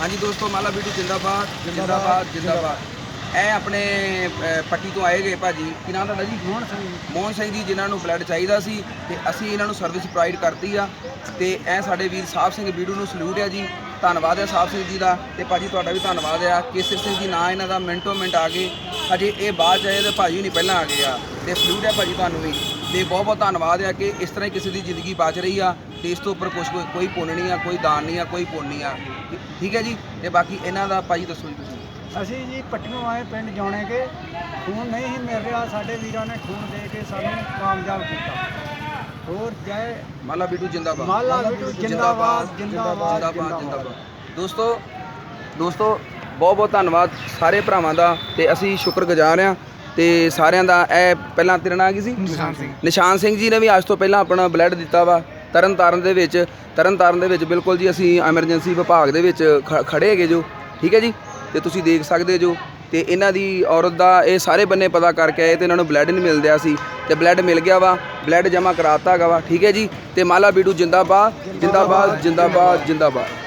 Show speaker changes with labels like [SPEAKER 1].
[SPEAKER 1] ਹਾਂਜੀ ਦੋਸਤੋ ਮਾਲਾ ਵੀਡੀਓ ਜਿੰਦਾਬਾਦ ਜਿੰਦਾਬਾਦ। ਜਿੰਦਾਬਾਦ ਇਹ ਆਪਣੇ ਪੱਟੀ ਤੋਂ ਆਏ ਗਏ ਭਾਜੀ। ਕੀ ਨਾਮ ਤੁਹਾਡਾ ਜੀ?
[SPEAKER 2] ਮੋਹਨ ਸਿੰਘ
[SPEAKER 1] ਮੋਹਨ ਸਿੰਘ ਜੀ ਜਿਨ੍ਹਾਂ ਨੂੰ ਬਲੱਡ ਚਾਹੀਦਾ ਸੀ ਤੇ ਅਸੀਂ ਇਹਨਾਂ ਨੂੰ ਸਰਵਿਸ ਪ੍ਰੋਵਾਈਡ ਕਰਤੀ ਆ। ਤੇ ਇਹ ਸਾਡੇ ਵੀਰ ਸਾਹਿਬ ਸਿੰਘ ਵੀਡੀਓ ਨੂੰ ਸਲੂਟ ਆ ਜੀ। ਧੰਨਵਾਦ ਹੈ ਸਾਹਿਬ ਸਿੰਘ ਜੀ ਦਾ। ਤੇ ਭਾਜੀ ਤੁਹਾਡਾ ਵੀ ਧੰਨਵਾਦ ਆ। ਕੇਸਰ ਸਿੰਘ ਜੀ ਨਾਂ ਇਹਨਾਂ ਦਾ ਮਿੰਟੋ ਮਿੰਟ ਆ ਗਏ। ਹਜੇ ਇਹ ਬਾਅਦ ਚ ਆਏ ਤੇ ਭਾਜੀ ਨਹੀਂ ਪਹਿਲਾਂ ਆ ਗਏ ਆ। ਤੇ ਸਲੂਟ ਹੈ ਭਾਜੀ ਤੁਹਾਨੂੰ ਵੀ। ਤੇ ਬਹੁਤ ਬਹੁਤ ਧੰਨਵਾਦ ਆ ਕਿ ਇਸ ਤਰ੍ਹਾਂ ਹੀ ਕਿਸੇ ਦੀ ਜ਼ਿੰਦਗੀ ਬਚ ਰਹੀ ਆ। ਤੇ ਇਸ ਤੋਂ ਉੱਪਰ ਕੁਛ ਕੋਈ- ਕੋਈ ਪੁੰਨ ਨਹੀਂ ਆ ਕੋਈ ਦਾਨ ਨਹੀਂ ਆ ਕੋਈ ਪੁੰਨ ਨਹੀਂ ਆ। ਠੀਕ ਹੈ ਜੀ? ਤੇ ਬਾਕੀ ਇਹਨਾਂ ਦਾ ਭਾਜੀ ਦੱਸੋ ਜੀ ਤੁਸੀਂ।
[SPEAKER 2] ਅਸੀਂ ਜੀ ਪੱਟੀਓਂ ਆਏ ਪਿੰਡ ਜਾਣੇ ਕੇ ਖੂਨ ਨਹੀਂ ਸੀ ਮਿਲ ਰਿਹਾ ਸਾਡੇ ਵੀਰਾਂ ਨੇ ਖੂਨ ਦੇ ਕੇ ਸਾਨੂੰ ਕਾਮਯਾਬ ਕੀਤਾ। ਹੋਰ ਜੈ
[SPEAKER 1] ਮਾਲਾ ਵੀਡੀਓ ਜਿੰਦਾਬਾਦ।
[SPEAKER 2] ਮਾਲਾ ਵੀਡੀਓ ਜਿੰਦਾਬਾਦ ਜਿੰਦਾਬਾਦ।
[SPEAKER 1] ਜਿੰਦਾਬਾਦ ਜਿੰਦਾਬਾਦ ਦੋਸਤੋ ਦੋਸਤੋ ਬਹੁਤ ਬਹੁਤ ਧੰਨਵਾਦ ਸਾਰੇ ਭਰਾਵਾਂ ਦਾ ਤੇ ਅਸੀਂ ਸ਼ੁਕਰਗੁਜ਼ਾਰ ਆ ਤੇ ਸਾਰਿਆਂ ਦਾ ਇਹ ਪਹਿਲਾਂ ਤੇਰਾ ਨਾਂ ਕੀ ਸੀ?
[SPEAKER 2] ਨਿਸ਼ਾਨ ਸਿੰਘ।
[SPEAKER 1] ਨਿਸ਼ਾਨ ਸਿੰਘ ਜੀ ਨੇ ਵੀ ਅੱਜ ਤੋਂ ਪਹਿਲਾਂ ਆਪਣਾ ਬਲੱਡ ਦਿੱਤਾ ਵਾ। ਤਰਨਤਾਰਨ ਦੇ ਵਿੱਚ, ਤਰਨਤਾਰਨ ਦੇ ਵਿੱਚ ਬਿਲਕੁਲ ਜੀ ਅਸੀਂ ਐਮਰਜੈਂਸੀ ਵਿਭਾਗ ਦੇ ਵਿੱਚ ਖ- ਖੜੇ ਹੈਗੇ ਜੋ, ਠੀਕ ਹੈ ਜੀ? ਤੇ ਤੁਸੀਂ ਦੇਖ ਸਕਦੇ ਜੋ, ਤੇ ਇਹਨਾਂ ਦੀ ਔਰਤ ਦਾ ਇਹ ਸਾਰੇ ਬੰਨੇ ਪਤਾ ਕਰਕੇ ਆਏ ਤੇ ਇਹਨਾਂ ਨੂੰ ਬਲੱਡ ਨਹੀਂ ਮਿਲ ਰਿਹਾ ਸੀ। ਤੇ ਬਲੱਡ ਮਿਲ ਗਿਆ ਵਾ ਬਲੱਡ ਜਮ੍ਹਾਂ ਕਰਾਤਾ ਗਾ ਵਾ, ਠੀਕ ਹੈ ਜੀ? ਤੇ ਮਾਲਾ ਬੀਡੂ ਜਿੰਦਾਬਾਦ ਜਿੰਦਾਬਾਦ ਜਿੰਦਾਬਾਦ ਜਿੰਦਾਬਾਦ।